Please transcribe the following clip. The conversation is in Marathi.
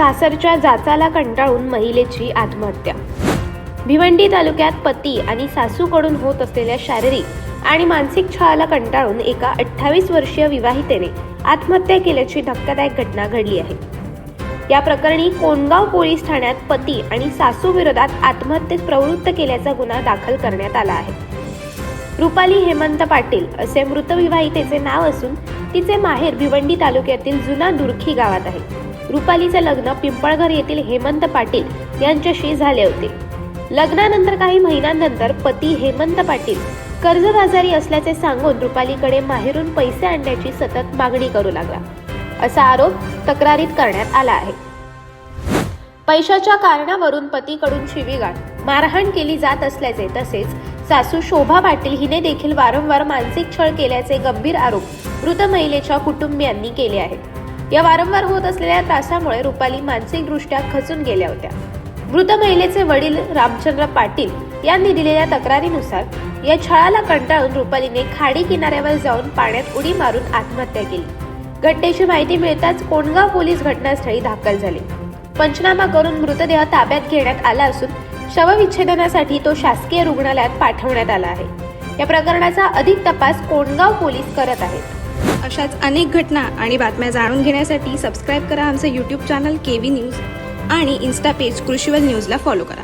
सासरच्या जाचाला कंटाळून महिलेची आत्महत्या. भिवंडी तालुक्यात पती आणि सासूकडून होत असलेल्या शारीरिक आणि मानसिक छळाला कंटाळून एका अठ्ठावीस वर्षीय विवाहितेने आत्महत्या केल्याची धक्कादायक घटना घडली आहे. या प्रकरणी कोंडगाव पोलीस ठाण्यात पती आणि सासू विरोधात आत्महत्येस प्रवृत्त केल्याचा गुन्हा दाखल करण्यात आला आहे. रुपाली हेमंत पाटील असे मृत विवाहितेचे नाव असून तिचे माहेर भिवंडी तालुक्यातील जुना दुर्खी गावात आहे. रुपालीचे लग्न पिंपळघर येथील हेमंत पाटील यांच्याशी झाले होते. लग्नानंतर काही महिन्यांनंतर पती हेमंत पाटील कर्जबाजारी असल्याचे सांगून रुपालीकडे माहेरून पैसे आणण्याची सतत मागणी करू लागला. असा आरोप तक्रारीत करण्यात आला आहे. पैशाच्या कारणावरून पतीकडून शिवीगाळ मारहाण केली जात असल्याचे तसेच सासू शोभा पाटील हिने देखील वारंवार मानसिक छळ केल्याचे गंभीर आरोप मृत महिलेच्या कुटुंबियांनी केले आहेत. या वारंवार होत असलेल्या त्रासामुळे रुपाली मानसिकदृष्ट्या खचून गेल्या होत्या. मृत महिलेचे वडील रामचंद्र पाटील यांनी दिलेल्या तक्रारीनुसार या छळाला कंटाळून रुपालीने खाडी किनाऱ्यावर जाऊन पाण्यात उडी मारून आत्महत्या केली. घटनेची माहिती मिळताच कोंडगाव पोलीस घटनास्थळी दाखल झाले. पंचनामा करून मृतदेह ताब्यात घेण्यात आला असून शवविच्छेदनासाठी तो शासकीय रुग्णालयात पाठवण्यात आला आहे. या प्रकरणाचा अधिक तपास कोंडगाव पोलीस करत आहेत. अशाच अनेक घटना आणि बातम्या जाणून घेण्यासाठी सबस्क्राईब करा आमचं YouTube channel K V news आणि इन्स्टा पेज कृषीवल न्यूजला फॉलो करा.